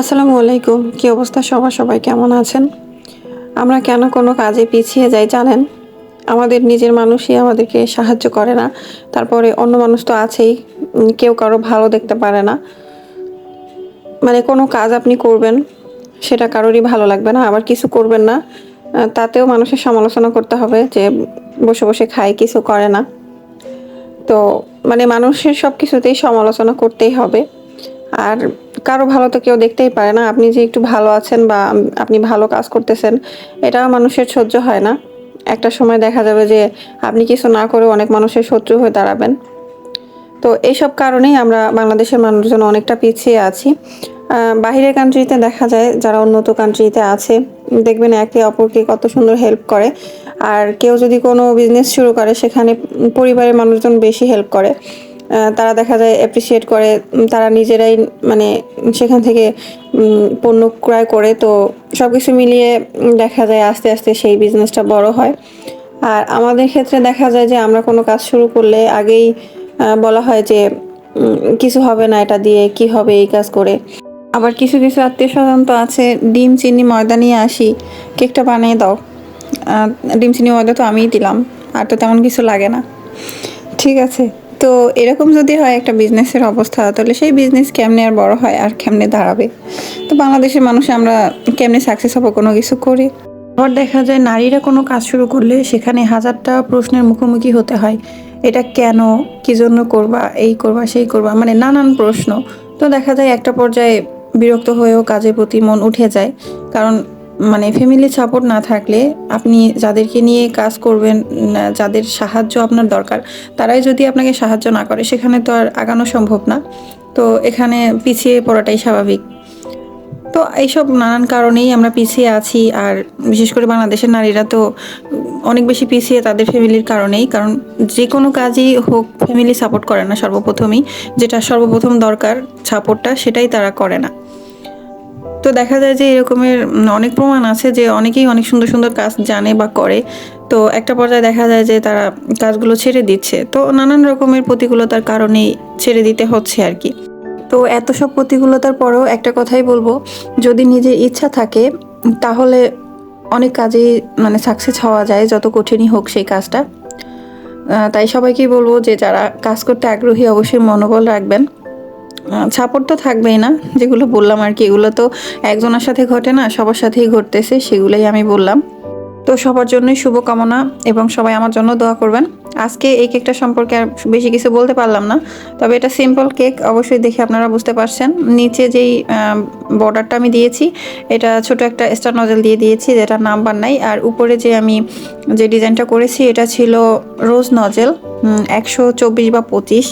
আসসালামু আলাইকুম। কি অবস্থা সবার? সবাই কেমন আছেন? আমরা কেন কোনো কাজে পিছিয়ে যাই জানেন? আমাদের নিজের মানুষই আমাদেরকে সাহায্য করে না। তারপরে অন্য মানুষ তো আছেই কেউ কারও ভালো দেখতে পারে না। মানে কোনো কাজ আপনি করবেন, সেটা কারোরই ভালো লাগবে না। আবার কিছু করবেন না তাতেও মানুষের সমালোচনা করতে হবে যে বসে বসে খায়, কিছু করে না। তো মানে মানুষের সব কিছুতেই সমালোচনা করতেই হবে। আর কারও ভালো তো কেউ দেখতেই পারে না। আপনি যে একটু ভালো আছেন বা আপনি ভালো কাজ করতেছেন, এটাও মানুষের সহ্য হয় না। একটা সময় দেখা যাবে যে আপনি কিছু না করে অনেক মানুষের শত্রু হয়ে দাঁড়াবেন। তো এইসব কারণেই আমরা বাংলাদেশের মানুষজন অনেকটা পিছিয়ে আছি। বাহিরের কান্ট্রিতে দেখা যায় যারা উন্নত কান্ট্রিতে আছে, দেখবেন একে অপরকে কত সুন্দর হেল্প করে। আর কেউ যদি কোনো বিজনেস শুরু করে, সেখানে পরিবারের মানুষজন বেশি হেল্প করে। তারা দেখা যায় অ্যাপ্রিসিয়েট করে তারা নিজেরাই মানে সেখান থেকে পণ্য ক্রয় করে, তো সব কিছু মিলিয়ে দেখা যায় আস্তে আস্তে সেই বিজনেসটা বড় হয়। আর আমাদের ক্ষেত্রে দেখা যায় যে আমরা কোনো কাজ শুরু করলে আগেই বলা হয় যে কিছু হবে না এটা দিয়ে, কি হবে এই কাজ করে। আবার কিছু কিছু আত্মীয় স্বজন তো আছে, ডিম, চিনি, ময়দা নিয়ে আসি, কেকটা বানিয়ে দাও। ডিম, চিনি, ময়দা তো আমিই দিলাম, আর তো তেমন কিছু লাগে না। ঠিক আছে? তো এরকম যদি হয় একটা বিজনেসের অবস্থা, তাহলে সেই বিজনেস কেমনে আর বড় হয় আর কেমনে দাঁড়াবে? তো বাংলাদেশের মানুষ আমরা কেমনে সাকসেস হব কোনো কিছু করি? আবার দেখা যায় নারীরা কোনো কাজ শুরু করলে সেখানে হাজারটা প্রশ্নের মুখোমুখি হতে হয়। এটা কেন? কি জন্য করবা? এই করবা, সেই করবা মানে নানান প্রশ্ন। তো দেখা যায় একটা পর্যায়ে বিরক্ত হয়েও কাজের প্রতি মন উঠে যায়। কারণ মানে ফ্যামিলি সাপোর্ট না থাকলে আপনি যাদেরকে নিয়ে কাজ করবেন যাদের সাহায্য আপনার দরকার, তারাই যদি আপনাকে সাহায্য না করে, সেখানে তো আর আগানো সম্ভব না। তো এখানে পিছিয়ে পড়াটাই স্বাভাবিক। তো এইসব নানান কারণেই আমরা পিছিয়ে আছি, আর বিশেষ করে বাংলাদেশের নারীরা তো অনেক বেশি পিছিয়ে তাদের ফ্যামিলির কারণেই, কারণ যে কোনো কাজই হোক ফ্যামিলি সাপোর্ট করে না সর্বপ্রথমই। যেটা সর্বপ্রথম দরকার সাপোর্টটা সেটাই তারা করে না। তো দেখা যায় যে এরকমের অনেক প্রমাণ আছে যে অনেকেই অনেক সুন্দর সুন্দর কাজ জানে বা করে। তো একটা পর্যায়ে দেখা যায় যে তারা কাজগুলো ছেড়ে দিচ্ছে। তো নানান রকমের প্রতিকূলতার কারণেই ছেড়ে দিতে হচ্ছে আর কি তো এত সব প্রতিকূলতার পরেও একটা কথাই বলব, যদি নিজের ইচ্ছা থাকে, তাহলে অনেক কাজেই মানে সাকসেস হওয়া যায়, যত কঠিনই হোক সেই কাজটা। তাই সবাইকেই বলব যে যারা কাজ করতে আগ্রহী অবশ্যই মনোবল রাখবেন। সাপোর্ট তো থাকবেই না। যেগুলো বললাম আর কি, এগুলো তো একজনের সাথে ঘটে না, সবার সাথেই ঘটতেছে, সেগুলোই আমি বললাম। তো সবার জন্যই শুভকামনা এবং সবাই আমার জন্য দোয়া করবেন। আজকে এই কেকটা সম্পর্কে আর বেশি কিছু বলতে পারলাম না, তবে এটা সিম্পল কেক অবশ্যই দেখে আপনারা বুঝতে পারছেন। নিচে যেই বর্ডারটা আমি দিয়েছি, এটা ছোট একটা স্টার নজেল দিয়ে দিয়েছি, যেটা নাম্বার নাই। আর উপরে যে আমি যে ডিজাইনটা করেছি, এটা ছিল রোজ নজেল একশো চব্বিশ বা পঁচিশ।